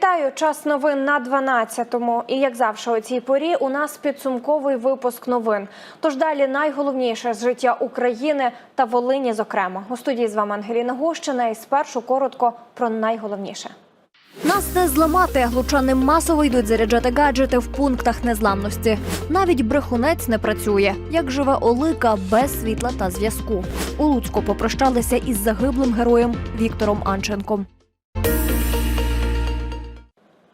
Вітаю! Час новин на 12-му. І як завжди, у цій порі у нас підсумковий випуск новин. Тож далі найголовніше з життя України та Волині. Зокрема, у студії з вами Ангеліна Гущина. І спершу коротко про найголовніше. Нас не зламати. Лучани масово йдуть заряджати гаджети в пунктах незламності. Навіть брехунець не працює. Як живе Олика без світла та зв'язку. У Луцьку попрощалися із загиблим героєм Віктором Анченком.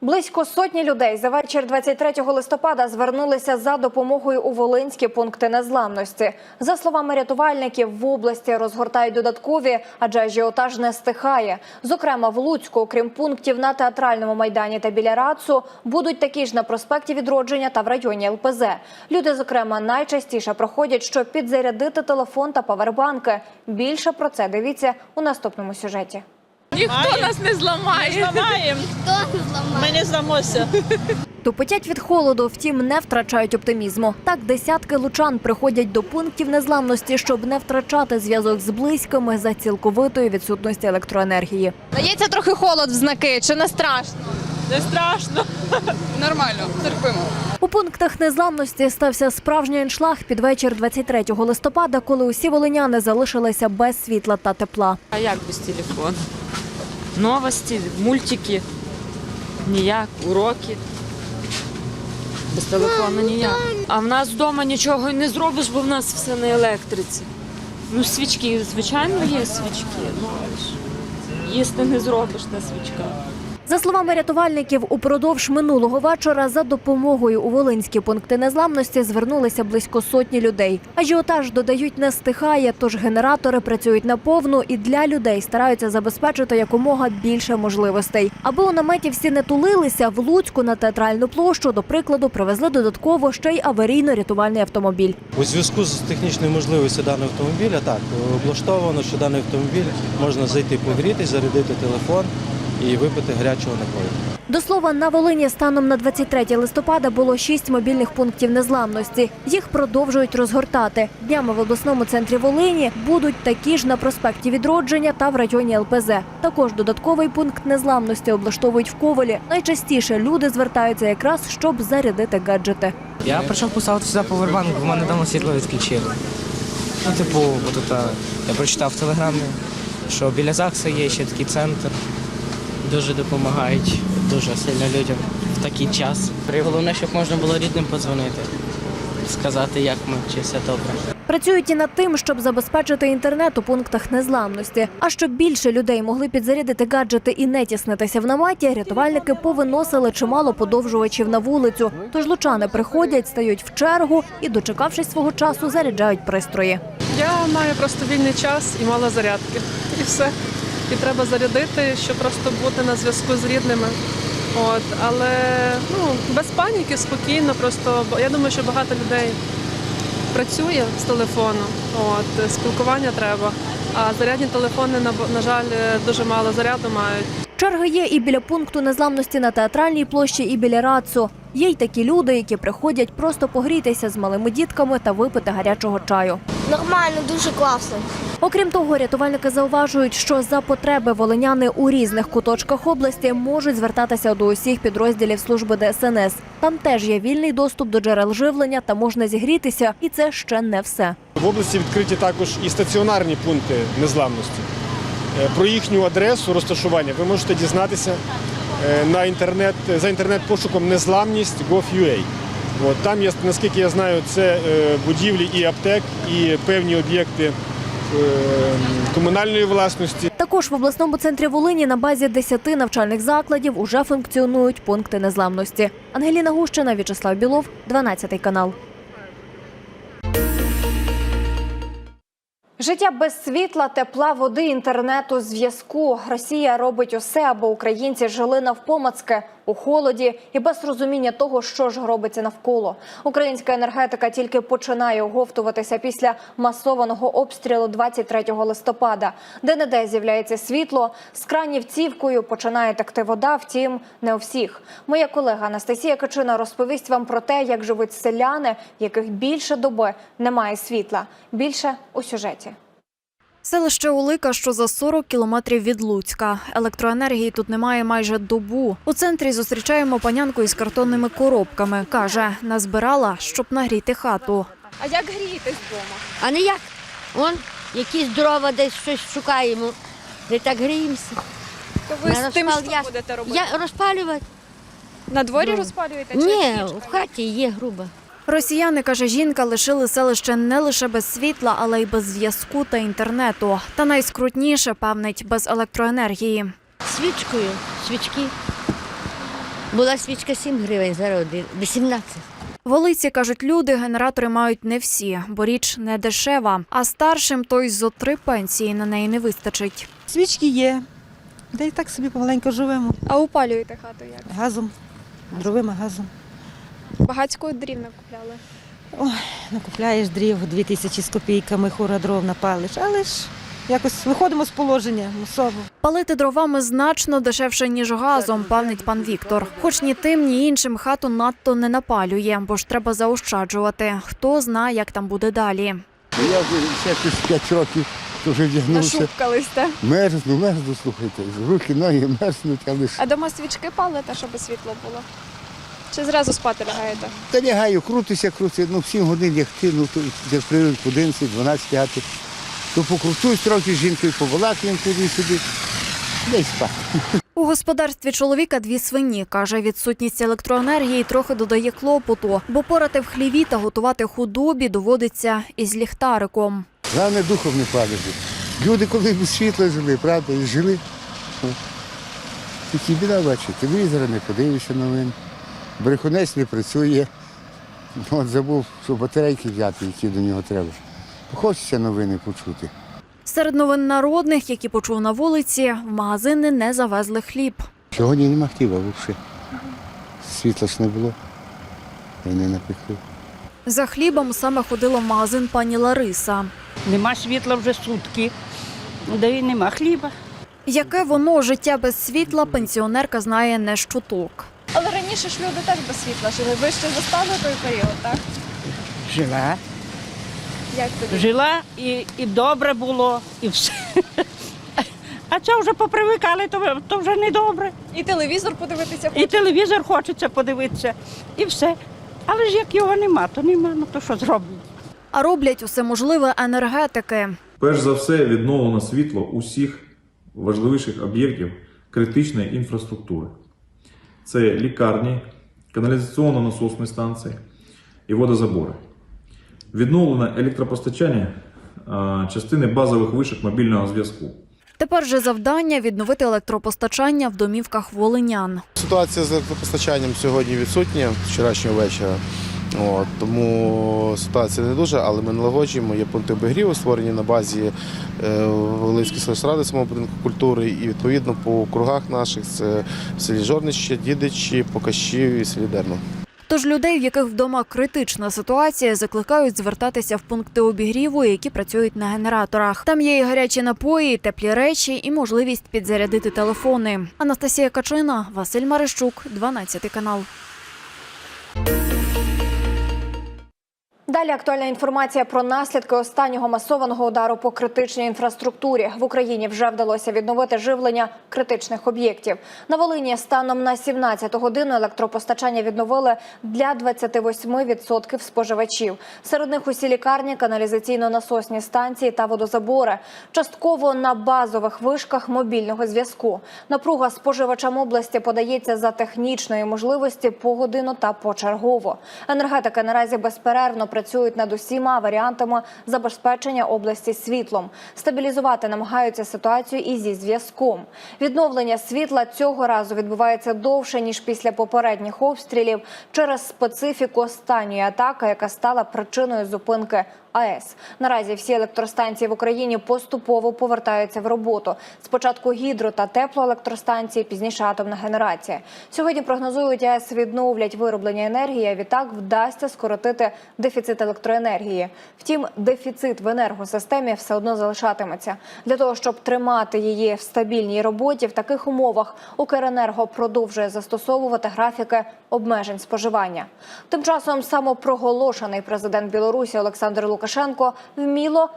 Близько сотні людей за вечір 23 листопада звернулися за допомогою у Волинські пункти незламності. За словами рятувальників, в області розгортають додаткові, адже ажіотаж не стихає. Зокрема, в Луцьку, окрім пунктів на театральному майдані та біля Рацу, будуть такі ж на проспекті Відродження та в районі ЛПЗ. Люди, зокрема, найчастіше проходять, щоб підзарядити телефон та павербанки. Більше про це дивіться у наступному сюжеті. Ніхто нас не зламає. Зламаємо. Ми не зламося. Тупотять від холоду, втім, не втрачають оптимізму. Так десятки лучан приходять до пунктів незламності, щоб не втрачати зв'язок з близькими за цілковитої відсутності електроенергії. Дається трохи холод в знаки, чи не страшно? Не страшно. Нормально, терпимо. У пунктах незламності стався справжній аншлаг під вечір 23 листопада, коли усі волиняни залишилися без світла та тепла. А як без телефону? Новості, мультики, ніяк, уроки. Без телефону ніяк. А в нас вдома нічого й не зробиш, бо в нас все на електриці. Ну, свічки, звичайно, є свічки. Ну, їсти не зробиш на свічках. За словами рятувальників, упродовж минулого вечора за допомогою у Волинські пункти незламності звернулися близько сотні людей. Ажіотаж додають не стихає, тож генератори працюють наповну і для людей стараються забезпечити якомога більше можливостей. Аби у наметі всі не тулилися, в Луцьку на театральну площу, до прикладу, привезли додатково ще й аварійно-рятувальний автомобіль. У зв'язку з технічною можливістю даного автомобіля, так облаштовано, що даний автомобіль можна зайти погрітись, зарядити телефон і випити гарячого напою. До слова, на Волині станом на 23 листопада було шість мобільних пунктів незламності. Їх продовжують розгортати. Днями в обласному центрі Волині будуть такі ж на проспекті Відродження та в районі ЛПЗ. Також додатковий пункт незламності облаштовують в Ковалі. Найчастіше люди звертаються якраз, щоб зарядити гаджети. Я прийшов поставити сюди повербанк, бо в мене давно світло відключили. Ну, типу, бо тут я прочитав в телеграмі, що біля ЗАГСа є ще такий центр. Дуже допомагають дуже сильно людям в такий час. Головне, щоб можна було рідним подзвонити, сказати, як ми, чи все добре. Працюють і над тим, щоб забезпечити інтернет у пунктах незламності. А щоб більше людей могли підзарядити гаджети і не тіснитися в наметі, рятувальники повиносили чимало подовжувачів на вулицю. Тож лучани приходять, стають в чергу і, дочекавшись свого часу, заряджають пристрої. Я маю просто вільний час і мало зарядки. І все. І треба зарядити, щоб просто бути на зв'язку з рідними. От, але ну, без паніки, спокійно, просто я думаю, що багато людей працює з телефону. От, спілкування треба. А зарядні телефони, на жаль, дуже мало заряду мають. Черги є і біля пункту незламності на театральній площі, і біля Рацу. Є й такі люди, які приходять просто погрітися з малими дітками та випити гарячого чаю. Нормально, дуже класно. Окрім того, рятувальники зауважують, що за потреби волиняни у різних куточках області можуть звертатися до усіх підрозділів служби ДСНС. Там теж є вільний доступ до джерел живлення та можна зігрітися, і це ще не все. В області відкриті також і стаціонарні пункти незламності. Е, Про їхню адресу розташування ви можете дізнатися е, на інтернет за інтернет-пошуком незламність gov.ua. От там є, наскільки я знаю, це е, будівлі і аптек, і певні об'єкти комунальної власності. Також в обласному центрі Волині на базі 10 навчальних закладів уже функціонують пункти незламності. Ангеліна Гущина, В'ячеслав Білов, 12 канал. Життя без світла, тепла, води, інтернету, зв'язку. Росія робить усе, аби українці жили навпомацьки у холоді і без розуміння того, що ж робиться навколо. Українська енергетика тільки починає оговтуватися після масованого обстрілу 23 листопада. Де не де з'являється світло, з кранів цівкою починає текти вода. Втім, не у всіх. Моя колега Анастасія Качина розповість вам про те, як живуть селяни, яких більше доби немає світла. Більше у сюжеті. Селище Улика, що за 40 кілометрів від Луцька. Електроенергії тут немає майже добу. У центрі зустрічаємо панянку із картонними коробками. Каже, назбирала, щоб нагріти хату. А як грієтесь вдома? А не як? Он якісь дрова десь щось шукаємо. Де так гріємося. То ви На з тим розпал що я- будете робити? Я розпалювати? На дворі Ну. розпалюєте чи Ні, в хаті є груба. Росіяни, каже жінка, лишили селище не лише без світла, але й без зв'язку та інтернету. Та найскрутніше, певнить, без електроенергії. Свічкою, свічки. Була свічка 7 гривень, зараз один- 18. В Олиці, кажуть люди, генератори мають не всі, бо річ не дешева. А старшим то й зо три пенсії на неї не вистачить. Свічки є. Та й так собі помаленьку живемо. А опалюєте хату як? Газом, дровими газом. Багацького дрів накупляли. Накупляєш дрів 2000 з копійками, хура дров напалиш, але ж якось виходимо з положення мусово. Палити дровами значно дешевше, ніж газом, певнить пан Віктор. Хоч ні тим, ні іншим хату надто не напалює, бо ж треба заощаджувати. Хто знає, як там буде далі. Я вже ще 5 років то вже вдягнувся. Нашупкались, так? Мерзну, мерзну, слухайте. Руки, ноги мерзнуть, але ж А дома свічки палите, щоб світло було? Чи зразу спати лягаєте? та лягаю, крутися, крутися, ну 7 годин лягти, ну то як привик в 11, 12 лягати. То покручусь трохи з жінкою, побалакаємо туди-сюди. Дай спати. У господарстві чоловіка дві свині. Каже, відсутність електроенергії трохи додає клопоту, бо порати в хліві та готувати худобі доводиться із ліхтариком. Головне духом не падати. Люди, коли без світла жили, правда, і жили. Тільки біда бачить, телевізора не подивишся новин. Брехунець не працює. От забув, що батарейки взяти, які до нього треба. Хочеться новини почути. Серед новин народних, які почув на вулиці, в магазини не завезли хліб. Сьогодні нема хліба взагалі. Світла ж не було. І не напекли. За хлібом саме ходила в магазин пані Лариса. Нема світла вже сутки, де і нема хліба. Яке воно життя без світла, пенсіонерка знає не щуток. Раніше ж люди теж без світла жили. Ви ще застали той період, так? Жила. Як тоді? Жила і, і добре було, і все. А це вже попривикали, то, то вже не добре. І телевізор подивитися І телевізор хочеться подивитися, і все. Але ж як його нема, то нема, ну то що зробимо? А роблять усе можливе енергетики. Перш за все, відновлено світло усіх важливіших об'єктів критичної інфраструктури. Це лікарні, каналізаційно-насосні станції і водозабори. Відновлено електропостачання частини базових вишок мобільного зв'язку. Тепер же завдання відновити електропостачання в домівках волинян. Ситуація з електропостачанням сьогодні відсутня вчорашнього вечора. От, тому ситуація не дуже, але ми налагоджуємо. Є пункти обігріву, створені на базі е, Волинської селищради самого культури. І відповідно по округах наших це в селі Жорнище, Дідичі, Покащів і селі Дерно. Тож людей, в яких вдома критична ситуація, закликають звертатися в пункти обігріву, які працюють на генераторах. Там є і гарячі напої, і теплі речі, і можливість підзарядити телефони. Анастасія Качина, Василь Марищук, 12 канал. Далі актуальна інформація про наслідки останнього масованого удару по критичній інфраструктурі. В Україні вже вдалося відновити живлення критичних об'єктів. На Волині станом на 17 годину електропостачання відновили для 28% споживачів. Серед них усі лікарні, каналізаційно-насосні станції та водозабори. Частково на базових вишках мобільного зв'язку. Напруга споживачам області подається за технічної можливості погодину та почергово. Енергетики наразі безперервно працюють над усіма варіантами забезпечення області світлом. Стабілізувати намагаються ситуацію і зі зв'язком. Відновлення світла цього разу відбувається довше ніж після попередніх обстрілів через специфіку останньої атаки, яка стала причиною зупинки. АЕС наразі всі електростанції в Україні поступово повертаються в роботу. Спочатку гідро та теплоелектростанції, пізніше атомна генерація. Сьогодні прогнозують АЕС відновлять вироблення енергії. а Відтак вдасться скоротити дефіцит електроенергії. Втім, дефіцит в енергосистемі все одно залишатиметься. Для того щоб тримати її в стабільній роботі, в таких умовах Укренерго продовжує застосовувати графіки обмежень споживання. Тим часом самопроголошений президент Білорусі Олександр Лукашенко вміло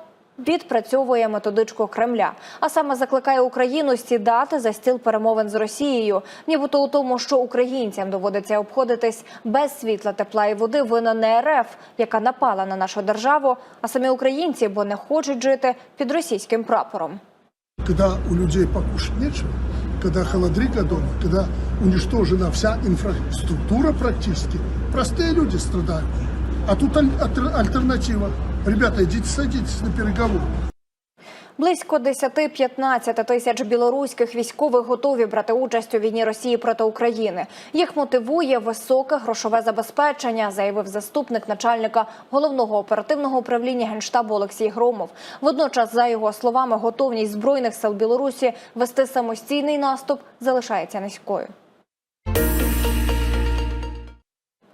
відпрацьовує методичку Кремля, а саме закликає Україну сідати за стіл перемовин з Росією, нібито у тому, що українцям доводиться обходитись без світла, тепла і води. Вина не РФ, яка напала на нашу державу, а самі українці, бо не хочуть жити під російським прапором. когда у людей покушать нечего, когда холодрыга дома, когда уничтожена вся инфраструктура практически, простые люди страдают. А тут аль- альтер- альтернатива. Ребята, идите садитесь на переговоры. Близько 10-15 тисяч білоруських військових готові брати участь у війні Росії проти України. Їх мотивує високе грошове забезпечення, заявив заступник начальника головного оперативного управління генштабу Олексій Громов. Водночас, за його словами, готовність збройних сил Білорусі вести самостійний наступ залишається низькою.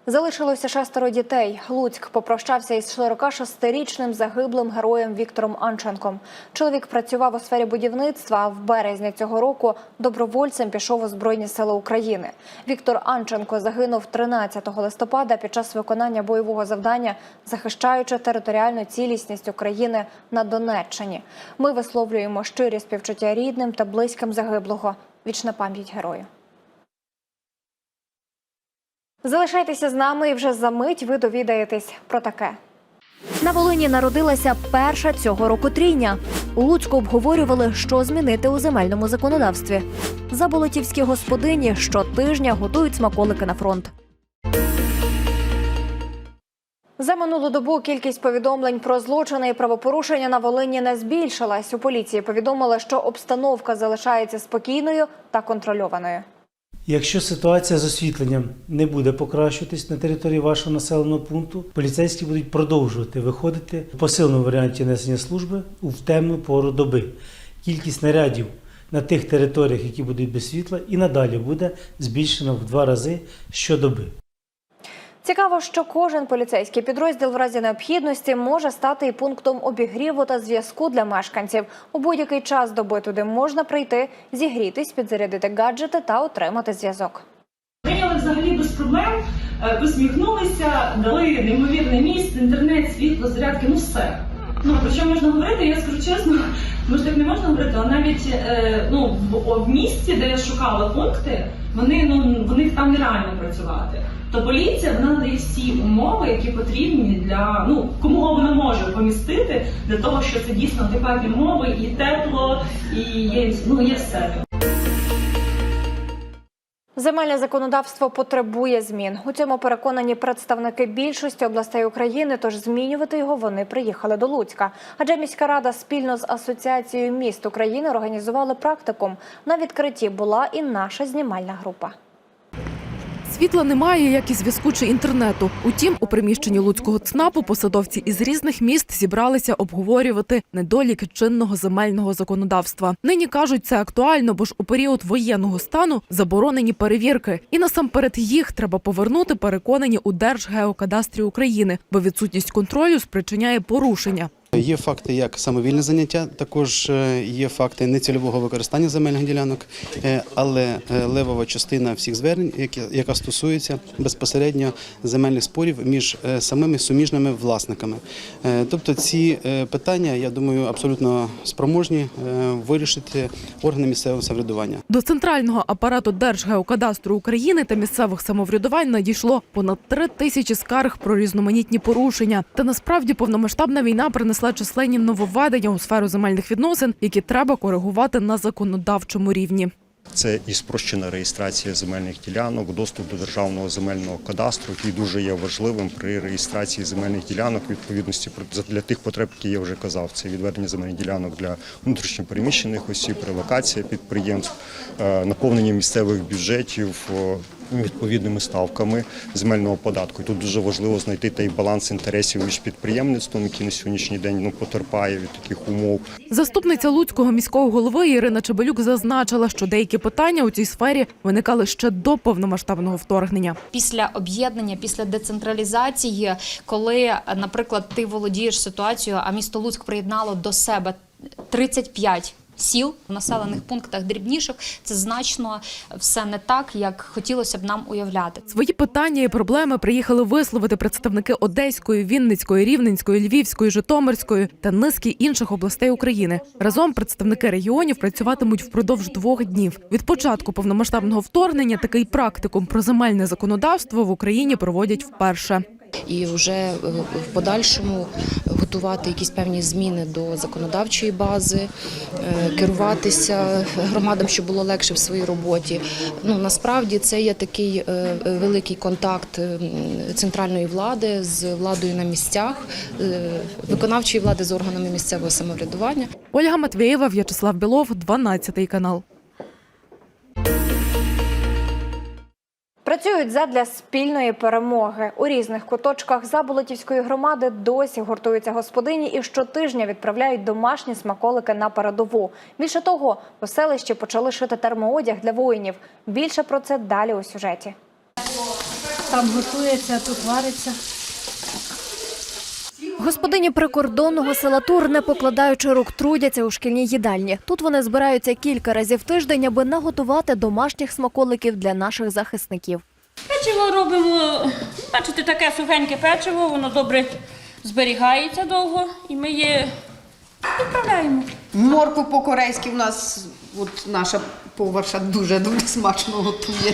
Залишилося шестеро дітей. Луцьк попрощався із 46-річним загиблим героєм Віктором Анченком. Чоловік працював у сфері будівництва. А в березні цього року добровольцем пішов у Збройні Сили України. Віктор Анченко загинув 13 листопада під час виконання бойового завдання, захищаючи територіальну цілісність України на Донеччині. Ми висловлюємо щирі співчуття рідним та близьким загиблого. Вічна пам'ять герою. Залишайтеся з нами і вже за мить ви довідаєтесь про таке. На Волині народилася перша цього року трійня. У Луцьку обговорювали, що змінити у земельному законодавстві. Заболотівські господині щотижня готують смаколики на фронт. За минулу добу кількість повідомлень про злочини і правопорушення на Волині не збільшилась. У поліції повідомили, що обстановка залишається спокійною та контрольованою. Якщо ситуація з освітленням не буде покращуватись на території вашого населеного пункту, поліцейські будуть продовжувати виходити в посиленому варіанті несення служби у темну пору доби. Кількість нарядів на тих територіях, які будуть без світла, і надалі буде збільшена в два рази щодоби. Цікаво, що кожен поліцейський підрозділ в разі необхідності може стати і пунктом обігріву та зв'язку для мешканців. У будь-який час доби туди можна прийти, зігрітись, підзарядити гаджети та отримати зв'язок. Прийняли взагалі без проблем, е, посміхнулися, дали неймовірне місце, інтернет, світло, зарядки, ну все. Ну про що можна говорити? Я скажу чесно, може так не можна говорити, але навіть е, ну в, в місті, де я шукала пункти, вони ну в них там нереально працювати. То поліція вона надає всі умови, які потрібні для ну кому вона може помістити для того, що це дійсно адекватні умови, і тепло, і є ну є все. Земельне законодавство потребує змін. У цьому переконані представники більшості областей України. Тож змінювати його вони приїхали до Луцька. Адже міська рада спільно з асоціацією міст України організували практикум. На відкритті була і наша знімальна група. Світла немає, як і зв'язку чи інтернету. Утім, у приміщенні Луцького ЦНАПу посадовці із різних міст зібралися обговорювати недоліки чинного земельного законодавства. Нині кажуть, це актуально, бо ж у період воєнного стану заборонені перевірки, і насамперед їх треба повернути, переконані у Держгеокадастрі України, бо відсутність контролю спричиняє порушення. Є факти як самовільне заняття, також е, є факти нецільового використання земельних ділянок, е, але е, левова частина всіх звернень, яка стосується безпосередньо земельних спорів між самими суміжними власниками. Тобто ці питання, я думаю, абсолютно спроможні вирішити органи місцевого самоврядування. До центрального апарату Держгеокадастру України та місцевих самоврядувань надійшло понад три тисячі скарг про різноманітні порушення. Та насправді повномасштабна війна принесла численні нововведення у сферу земельних відносин, які треба коригувати на законодавчому рівні. Це і спрощена реєстрація земельних ділянок, доступ до державного земельного кадастру, який дуже є важливим при реєстрації земельних ділянок відповідності для тих потреб, які я вже казав. Це відведення земельних ділянок для внутрішньопереміщених осіб, релокація підприємств, е, наповнення місцевих бюджетів. Відповідними ставками земельного податку. І тут дуже важливо знайти той баланс інтересів між підприємництвом, який на сьогоднішній день ну потерпає від таких умов, Заступниця Луцького міського голови Ірина Чебелюк зазначила, що деякі питання у цій сфері виникали ще до повномасштабного вторгнення. після об'єднання, після децентралізації, коли, наприклад, ти володієш ситуацією, а місто Луцьк приєднало до себе 35 Сіл в населених пунктах дрібніших це значно все не так, як хотілося б нам уявляти. Свої питання і проблеми приїхали висловити представники Одеської, Вінницької, Рівненської, Львівської, Житомирської та низки інших областей України. Разом представники регіонів працюватимуть впродовж двох днів. Від початку повномасштабного вторгнення такий практикум про земельне законодавство в Україні проводять вперше. І вже е, в подальшому готувати якісь певні зміни до законодавчої бази, е, керуватися громадам, щоб було легше в своїй роботі. Ну насправді це є такий е, великий контакт центральної влади з владою на місцях, виконавчої влади з органами місцевого самоврядування. Ольга Матвєєва, В'ячеслав Білов, 12 канал. Працюють задля спільної перемоги. У різних куточках Заболотівської громади досі гуртуються господині і щотижня відправляють домашні смаколики на передову. Більше того, у селищі почали шити термоодяг для воїнів. Більше про це далі у сюжеті. Там готується, тут вариться. Господині прикордонного села Тур, не покладаючи рук, трудяться у шкільній їдальні. Тут вони збираються кілька разів в тиждень, аби наготувати домашніх смаколиків для наших захисників. Печиво робимо, бачите, таке сухеньке печиво, воно добре зберігається довго і ми її відправляємо. Морку по-корейськи в нас от наша поварша дуже дуже смачно готує.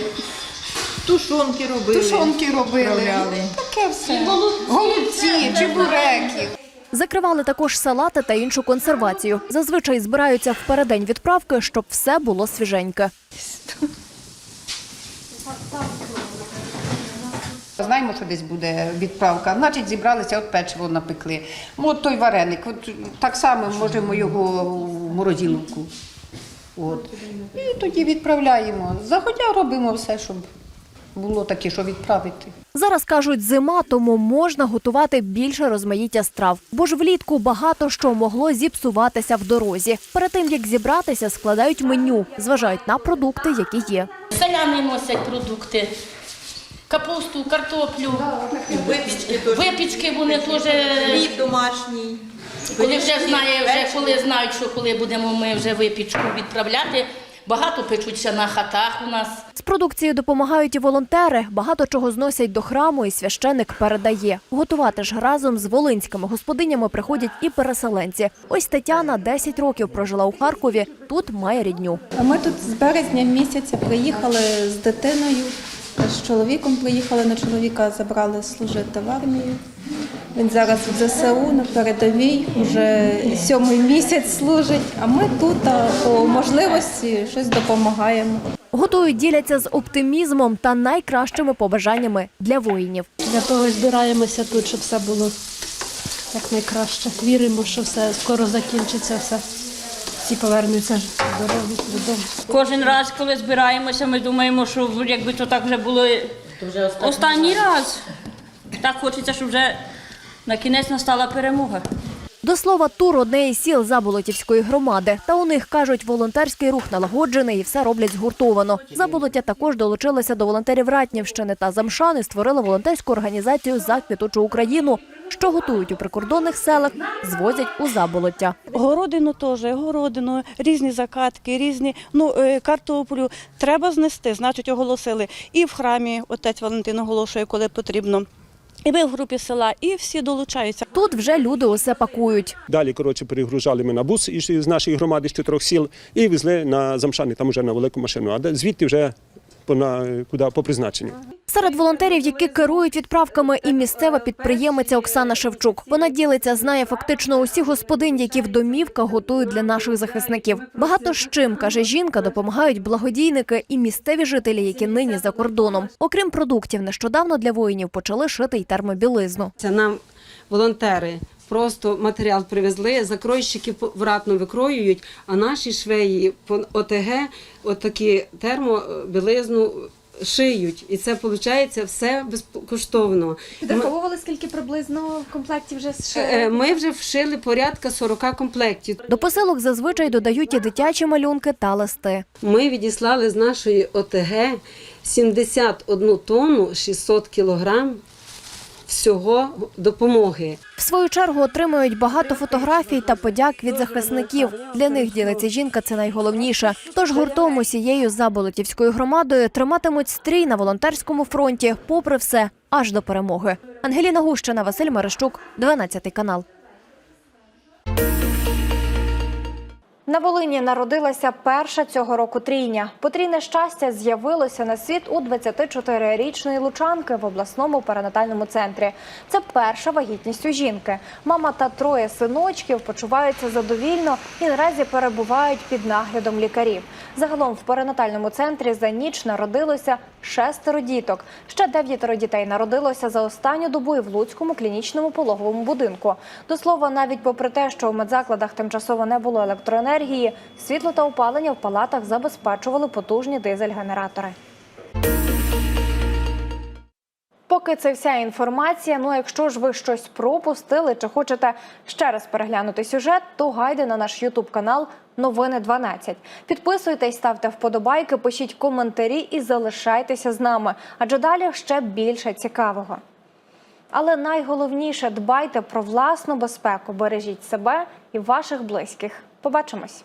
Тушонки робили. Тушонки робили. Відправляли. Таке все. Голубці, чебуреки. Закривали також салати та іншу консервацію. Зазвичай збираються впередень відправки, щоб все було свіженьке. Знаємо, що десь буде відправка. Значить, зібралися, от печиво напекли. Ну, От той вареник. От так само можемо його в морозиловку. От. І тоді відправляємо. Заходя робимо все, щоб було таке, що відправити. Зараз кажуть, зима, тому можна готувати більше розмаїття страв. Бо ж влітку багато що могло зіпсуватися в дорозі. Перед тим як зібратися, складають меню, зважають на продукти, які є. Селяни носять продукти. Капусту, картоплю, Випічки випічки вони теж. Хліб домашній. Коли вже знає, вже коли знають, що коли будемо ми вже випічку відправляти. Багато печуться на хатах у нас. З продукцією допомагають і волонтери. Багато чого зносять до храму, і священик передає. Готувати ж разом з волинськими господинями приходять і переселенці. Ось Тетяна 10 років прожила у Харкові. Тут має рідню. А Ми тут з березня місяця приїхали з дитиною. З чоловіком приїхали на чоловіка, забрали служити в армію. Він зараз в ЗСУ на передовій, вже сьомий місяць служить. А ми тут по можливості щось допомагаємо. Готують, діляться з оптимізмом та найкращими побажаннями для воїнів. Для того збираємося тут, щоб все було як найкраще. Віримо, що все скоро закінчиться, все. Всі повернуться здорові додому. Кожен раз, коли збираємося, ми думаємо, що якби то так вже було останній раз. Так хочеться, щоб вже на кінець настала перемога. До слова, тур одне із сіл Заболотівської громади. Та у них кажуть, волонтерський рух налагоджений і все роблять згуртовано. Заболоття також долучилися до волонтерів Ратнівщини та Замшани, створили волонтерську організацію за квітучу Україну, що готують у прикордонних селах, звозять у заболоття. Городину теж, городину, різні закатки, різні ну е, картоплю треба знести. Значить, оголосили і в храмі. Отець Валентин оголошує, коли потрібно. І ми в групі села, і всі долучаються. Тут вже люди усе пакують. Далі, коротше, перегружали ми на бус із з нашої громади з чотирьох сіл і везли на замшани, там вже на велику машину. А де- звідти вже по, на, куди, по призначенню. Серед волонтерів, які керують відправками, і місцева підприємиця Оксана Шевчук. Вона ділиться, знає фактично усіх господинь, які в домівках готують для наших захисників. Багато з чим каже жінка, допомагають благодійники і місцеві жителі, які нині за кордоном. Окрім продуктів, нещодавно для воїнів почали шити й термобілизну. Це нам волонтери просто матеріал привезли, закройщики вратно викроюють, а наші швеї по ОТГ отакі термобілизну шиють. І це виходить все безкоштовно. Підраховували, скільки приблизно в комплекті вже Е, зшили? Ми вже вшили порядка 40 комплектів. До посилок зазвичай додають і дитячі малюнки та листи. Ми відіслали з нашої ОТГ 71 тонну 600 кілограм всього допомоги. В свою чергу отримують багато фотографій та подяк від захисників. Для них ділиться жінка це найголовніше. Тож гуртом усією Заболотівською громадою триматимуть стрій на волонтерському фронті, попри все, аж до перемоги. Ангеліна Гущина, Василь Мерещук, 12 канал. На Волині народилася перша цього року трійня. Потрійне щастя з'явилося на світ у 24-річної лучанки в обласному перинатальному центрі. Це перша вагітність у жінки. Мама та троє синочків почуваються задовільно і наразі перебувають під наглядом лікарів. Загалом в перинатальному центрі за ніч народилося шестеро діток. Ще дев'ятеро дітей народилося за останню добу і в Луцькому клінічному пологовому будинку. До слова, навіть попри те, що у медзакладах тимчасово не було електроенергії, світло та опалення в палатах забезпечували потужні дизель-генератори. Поки це вся інформація. Ну, а якщо ж ви щось пропустили чи хочете ще раз переглянути сюжет, то гайде на наш Ютуб канал Новини 12. Підписуйтесь, ставте вподобайки, пишіть коментарі і залишайтеся з нами, адже далі ще більше цікавого. Але найголовніше дбайте про власну безпеку, бережіть себе і ваших близьких. Побачимось.